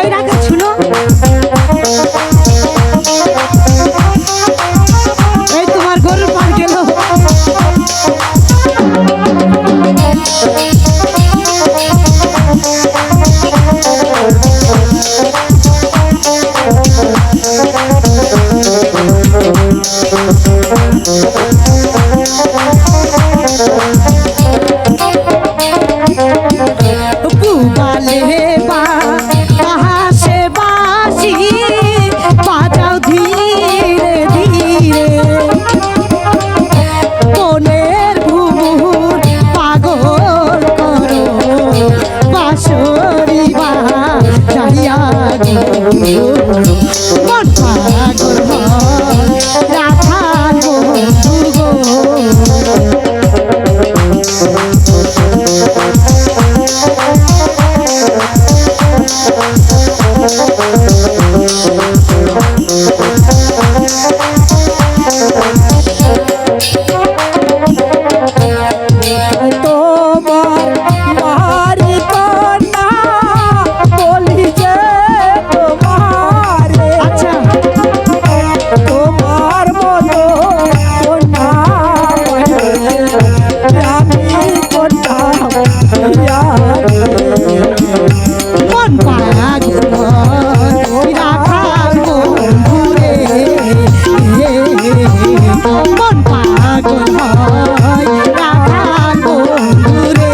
এই রাখা শুনো। এই তোমার গরুর পার গেল। Ooh, my কিশোরী মা চাইয়া মন পাগল হয় রাধা বন্ধুরে।